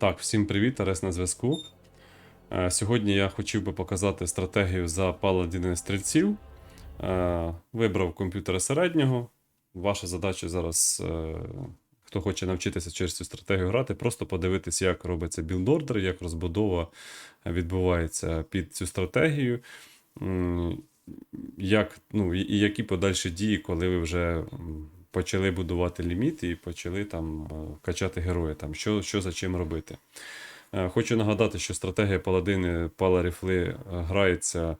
Так, всім привіт, Арес на зв'язку. Е, Сьогодні я хотів би показати стратегію за паладіни стрільців. Е, Вибрав комп'ютера середнього. Ваша задача зараз, е, хто хоче навчитися через цю стратегію грати, просто подивитись, як робиться білдордер, як розбудова відбувається під цю стратегію. Як, ну, і які подальші дії, коли ви вже почали будувати ліміт і почали там е, качати герої, там, що, що за чим робити. Е, Хочу нагадати, що стратегія паладини Паларіфли Ріфли грається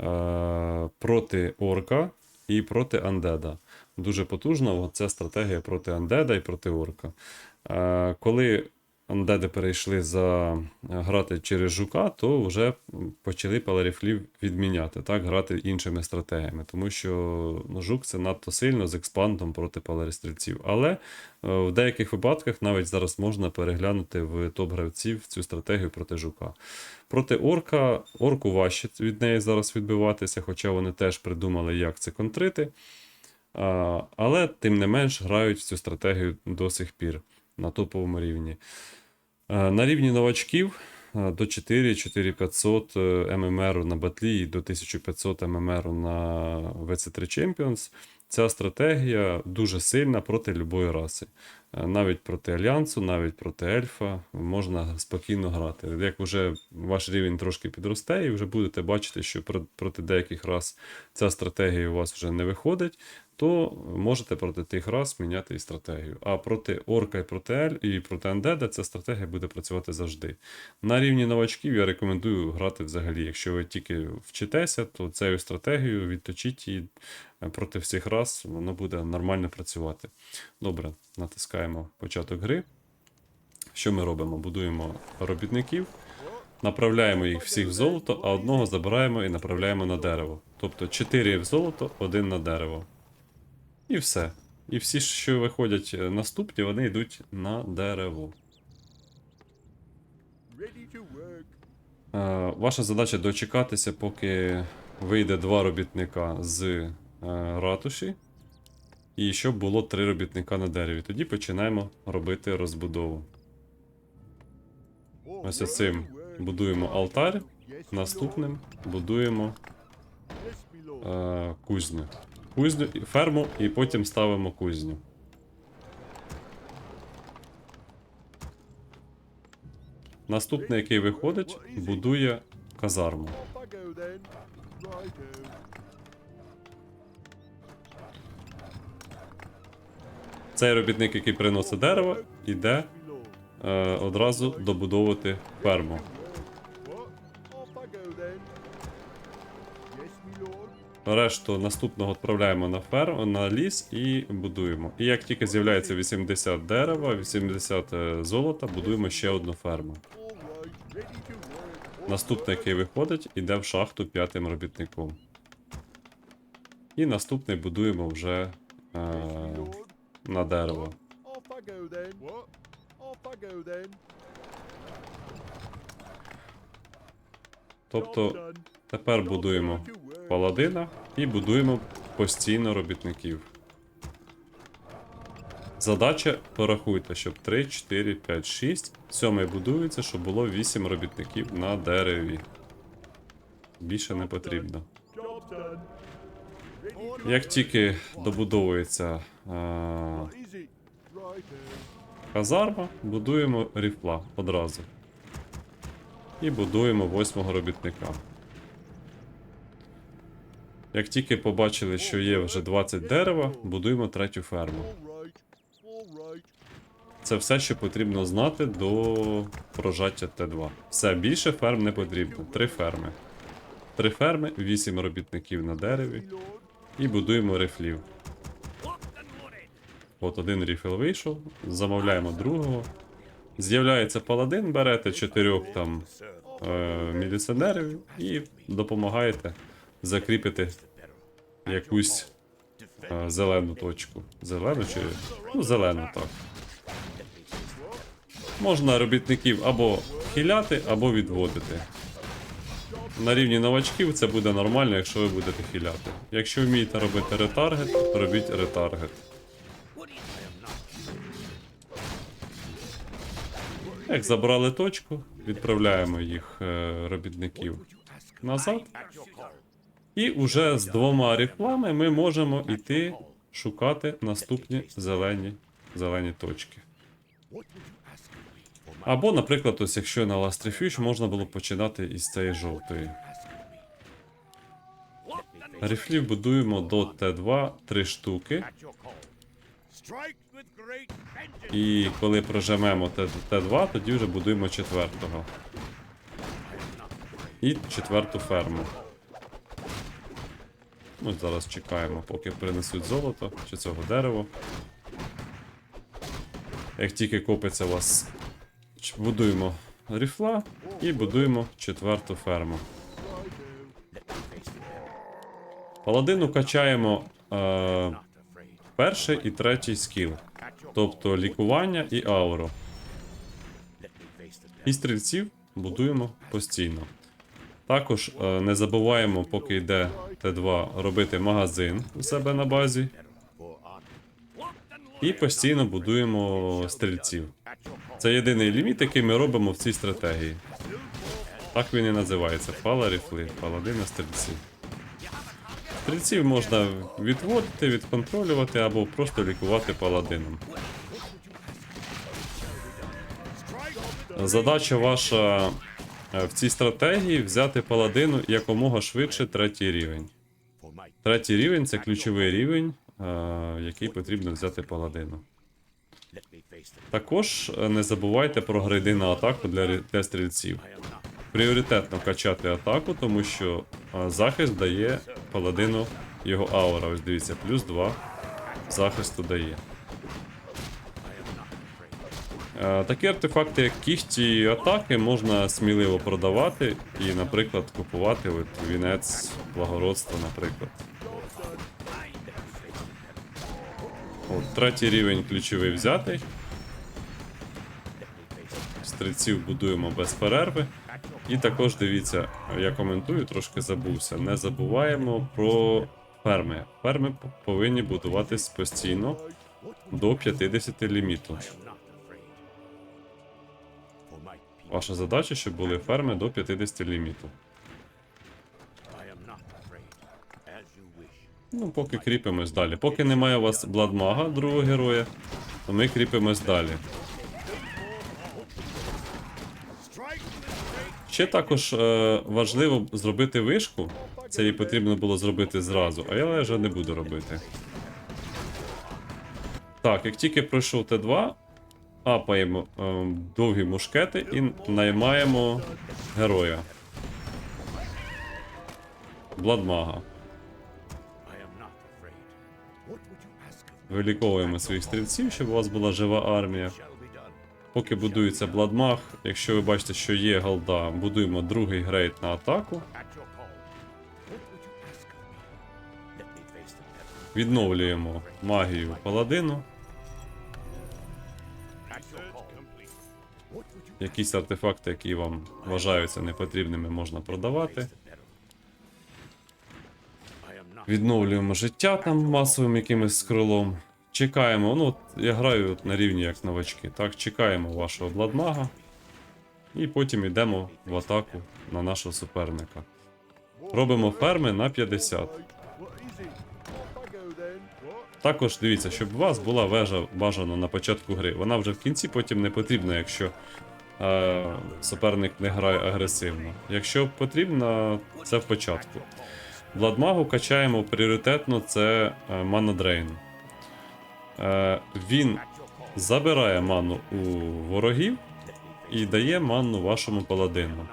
е, проти орка і проти андеда. Дуже потужна ця стратегія проти андеда і проти орка. Е, Коли андеди перейшли за грати через жука, то вже почали паларіфлів відміняти, так, грати іншими стратегіями, тому що ну, жук це надто сильно з експандом проти паларістрільців. Але е, в деяких випадках навіть зараз можна переглянути в топ-гравців цю стратегію проти жука. Проти орка, орку важче від неї зараз відбиватися, хоча вони теж придумали, як це контрити. Але тим не менш грають в цю стратегію до сих пір на топовому рівні. Е, На рівні новачків е, до 4 4500 е, ММР на батлі і до 1500 ММР на VC3 Champions. Ця стратегія дуже сильна проти любої раси. Навіть проти Альянсу, навіть проти Ельфа можна спокійно грати. Як вже ваш рівень трошки підросте, і вже будете бачити, що проти деяких рас ця стратегія у вас вже не виходить, то можете проти тих рас міняти і стратегію. А проти Орка і проти Ель і проти Андеда ця стратегія буде працювати завжди. На рівні новачків я рекомендую грати взагалі. Якщо ви тільки вчитеся, то цією стратегією відточіть її е, проти всіх рас, воно буде нормально працювати. Добре, натискаємо початок гри. Що ми робимо? Будуємо робітників, направляємо їх всіх в золото, а одного забираємо і направляємо на дерево. Тобто 4 в золото, один на дерево. І все. І всі, що виходять е, наступні, вони йдуть на дерево. Е, Ваша задача дочекатися, поки вийде два робітника з е, ратуші, і щоб було три робітника на дереві. Тоді починаємо робити розбудову. Ось цим будуємо алтар, наступним будуємо е, кузню. Кузню, ферму і потім ставимо кузню. Наступний, який виходить, будує казарму. Цей робітник, який приносить дерево, іде е, одразу добудовувати ферму. Решту наступного відправляємо на ферму, на ліс і будуємо. І як тільки з'являється 80 дерева, 80 е, золота, будуємо ще одну ферму. Наступний, який виходить, іде в шахту п'ятим робітником. І наступний будуємо вже е, на дерево. Тобто тепер будуємо. Паладина і будуємо постійно робітників. Задача порахуйте, щоб 3, 4, 5, 6. Сьомий будується, щоб було 8 робітників на дереві. Більше не потрібно. Як тільки добудовується е, it? Righto. казарма, будуємо ріфла одразу. І будуємо восьмого робітника. Як тільки побачили, що є вже 20 дерева, будуємо третю ферму. Це все, що потрібно знати до прожаття Т2. Все більше ферм не потрібно. Три ферми. Три ферми, вісім робітників на дереві і будуємо рифлів. От один ріфл вийшов, замовляємо другого. З'являється паладин, берете чотирьох там е, міліціонерів і допомагаєте закріпити якусь е, зелену точку. Зелену чи. Ну, зелену, так. Можна робітників або хиляти, або відводити. На рівні новачків це буде нормально, якщо ви будете хиляти. Якщо вмієте робити ретаргет, робіть ретаргет. Як забрали точку, відправляємо їх е, робітників назад. І вже з двома ріфлами ми можемо йти шукати наступні зелені, зелені точки. Або, наприклад, ось якщо на Last Refuge можна було починати із цієї жовтої. Ріфлів будуємо до Т2 три штуки. І коли прожимемо Т2, тоді вже будуємо четвертого. І четверту ферму. Ну, зараз чекаємо, поки принесуть золото чи цього дерево. Як тільки копиться у вас, будуємо ріфла і будуємо четверту ферму. Паладину качаємо е, перший і третій скіл. Тобто лікування і ауру. І стрільців будуємо постійно. Також е, не забуваємо, поки йде Т2, робити магазин у себе на базі. І постійно будуємо стрільців. Це єдиний ліміт, який ми робимо в цій стратегії. Так він і називається Пала ріфли, паладина стрільців. Стрільців можна відводити, відконтролювати або просто лікувати паладином. Задача ваша в цій стратегії взяти паладину якомога швидше третій рівень. Третій рівень це ключовий рівень, е, який потрібно взяти паладину. Також е, не забувайте про грейди на атаку для, для стрільців. Пріоритетно качати атаку, тому що е, захист дає паладину його аура. Ось дивіться, плюс 2 захисту дає. Е, Такі артефакти, як кіхті і атаки, можна сміливо продавати і, наприклад, купувати от вінець благородства, наприклад. От, третій рівень ключовий взятий. Стрільців будуємо без перерви. І також дивіться, я коментую, трошки забувся. Не забуваємо про ферми. Ферми повинні будуватись постійно до 50 ліміту. Ваша задача, щоб були ферми до 50 ліміту. Ну, поки кріпимось далі. Поки немає у вас бладмага, другого героя, то ми кріпимось далі. Ще також е, важливо зробити вишку. Це їй потрібно було зробити зразу, а я вже не буду робити. Так, як тільки пройшов Т2, апаємо е, довгі мушкети і наймаємо героя. Бладмага. Виліковуємо своїх стрільців, щоб у вас була жива армія. Поки будується бладмаг, якщо ви бачите, що є голда, будуємо другий грейд на атаку. Відновлюємо магію паладину. Якісь артефакти, які вам вважаються непотрібними, можна продавати. Відновлюємо життя там масовим якимось скрилом. Чекаємо. Ну, я граю от на рівні як новачки. Так, чекаємо вашого бладмага. І потім йдемо в атаку на нашого суперника. Робимо ферми на 50. What is it? Off I go then. What? Також дивіться, щоб у вас була вежа бажано на початку гри. Вона вже в кінці потім не потрібна, якщо е, суперник не грає агресивно. Якщо потрібно, це в початку. Владмагу качаємо пріоритетно, це е, Drain. Е, він забирає ману у ворогів і дає ману вашому паладину.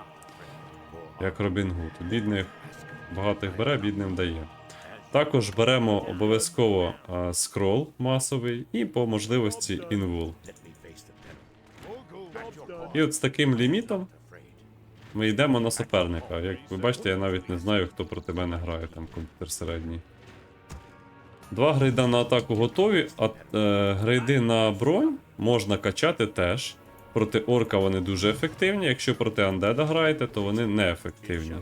Як Робін Гуд. Бідних багатих бере, бідним дає. Також беремо обов'язково е, скрол масовий і по можливості інвул. І от з таким лімітом ми йдемо на суперника. Як ви бачите, я навіть не знаю, хто проти мене грає там комп'ютер середній. Два грейда на атаку готові, а е, грейди на бронь можна качати теж. Проти орка вони дуже ефективні. Якщо проти андеда граєте, то вони не ефективні.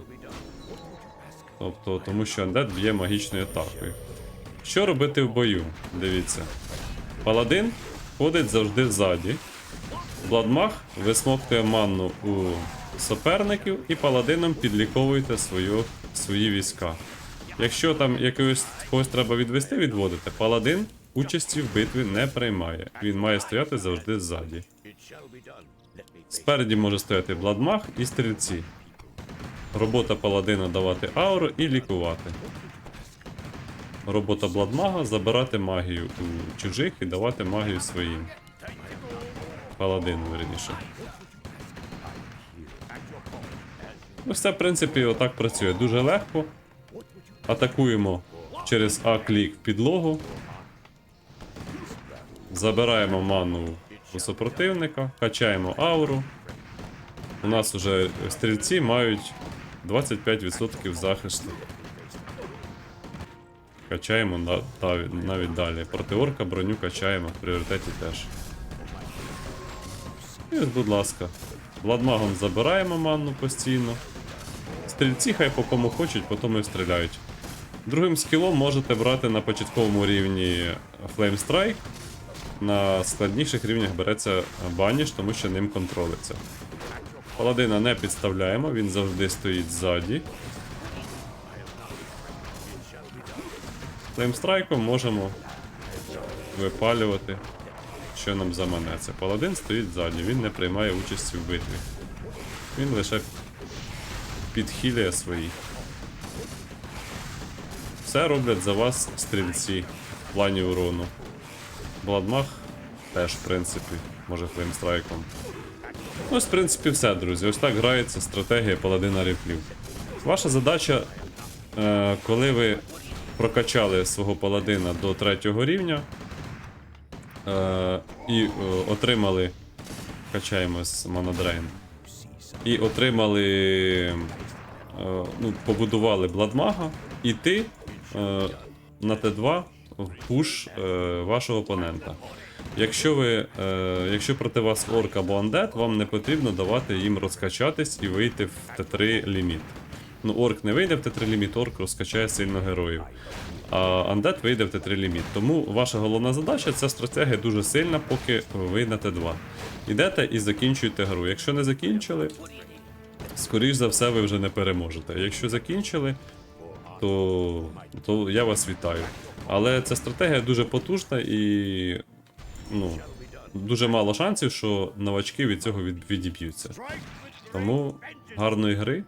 Тобто, тому що андед б'є магічною атакою. Що робити в бою? Дивіться. Паладин ходить завжди ззаді. Бладмах висмоктує манну у суперників і паладином підліковуєте свою, свої війська. Якщо там якогось когось треба відвести, відводити, паладин участі в битві не приймає. Він має стояти завжди ззаді. Спереді може стояти бладмах і стрільці. Робота паладина давати ауру і лікувати. Робота бладмага забирати магію у чужих і давати магію своїм. Паладину, верніше. Ну, все, в принципі, отак працює. Дуже легко. Атакуємо через А-клік в підлогу. Забираємо ману у супротивника, качаємо ауру. У нас уже стрільці мають 25% захисту. Качаємо навіть далі. Проти орка броню качаємо в пріоритеті теж. І будь ласка. Владмагом забираємо манну постійно. Стрільці хай по кому хочуть, по тому і стріляють. Другим скілом можете брати на початковому рівні Flame Strike. На складніших рівнях береться баніш, тому що ним контролиться. Паладина не підставляємо, він завжди стоїть ззаді. Флеймстрайком можемо випалювати, що нам заманеться. Паладин стоїть ззаді, він не приймає участі в битві. Він лише підхилює свої. Все роблять за вас стрільці в плані урону. Бладмах теж, в принципі, може флеймстрайком. Ось, в принципі, все, друзі. Ось так грається стратегія паладина рифлів. Ваша задача, е, коли ви прокачали свого паладина до третього рівня е, і е, отримали. Качаємо з монодрейн. І отримали. Е, ну, побудували Бладмага, іти е, на Т2 пуш е, вашого опонента. Якщо ви, е, якщо проти вас орк або андет, вам не потрібно давати їм розкачатись і вийти в Т3 ліміт. Ну, орк не вийде в Т3 ліміт, орк розкачає сильно героїв. Андет вийде в Т3 ліміт. Тому ваша головна задача ця стратегія дуже сильна, поки ви на Т2. Ідете і закінчуєте гру. Якщо не закінчили, скоріш за все, ви вже не переможете. Якщо закінчили, то, то я вас вітаю. Але ця стратегія дуже потужна і ну, дуже мало шансів, що новачки від цього відіб'ються. Тому гарної гри.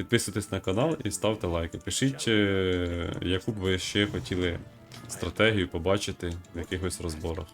Підписуйтесь на канал і ставте лайки. Пишіть, е, яку б ви ще хотіли стратегію побачити в якихось розборах.